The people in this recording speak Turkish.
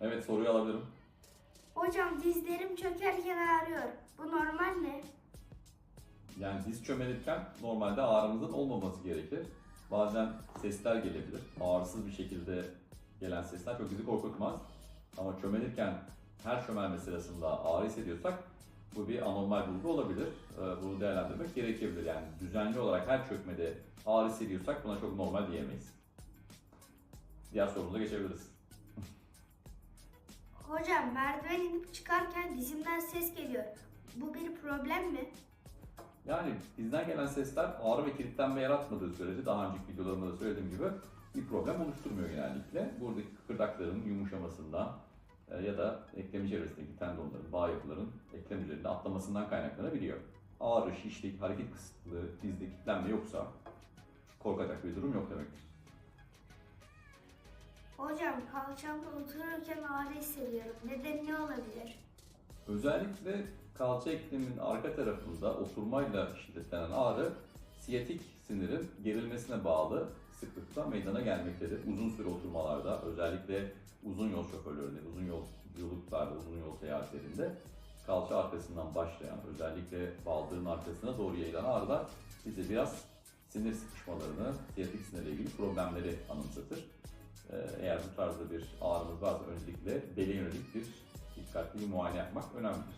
Evet soruyu alabilirim. Hocam dizlerim çökerken ağrıyor. Bu normal mi? Yani diz çömelirken normalde ağrımızın olmaması gerekir. Bazen sesler gelebilir. Ağrısız bir şekilde gelen sesler çok bizi korkutmaz. Ama çömelirken her çömelme sırasında ağrı hissediyorsak bu bir anormal bulgu olabilir. Ee, Bunu değerlendirmek gerekebilir. Yani düzenli olarak her çökmede ağrı hissediyorsak buna çok normal diyemeyiz. Diğer sorumuza geçebiliriz. Hocam merdiven inip çıkarken dizimden ses geliyor. Bu bir problem mi? Yani dizden gelen sesler ağrı ve kilitlenme yaratmadığı sürece daha önceki videolarımda da söylediğim gibi bir problem oluşturmuyor genellikle. Buradaki kıkırdakların yumuşamasından e, ya da eklem çevresindeki tendonların, bağ yapıların eklem üzerinde atlamasından kaynaklanabiliyor. Ağrı, şişlik, hareket kısıtlığı, dizde kilitlenme yoksa korkacak bir durum yok demektir. Hocam kalçamda otururken ağrı hissediyorum. Nedeni ne olabilir? Özellikle kalça ekleminin arka tarafında oturmayla şiddetlenen ağrı siyatik sinirin gerilmesine bağlı sıklıkla meydana gelmektedir. Uzun süre oturmalarda özellikle uzun yol şoförlerinde, uzun yol yolculuklarda, uzun yol seyahatlerinde kalça arkasından başlayan özellikle baldırın arkasına doğru yayılan ağrılar bize biraz sinir sıkışmalarını, siyatik sinirle ilgili problemleri anımsatır. Ee, Eğer bu tarzda bir ağrımız varsa öncelikle bele yönelik bir dikkatli bir muayene yapmak önemlidir.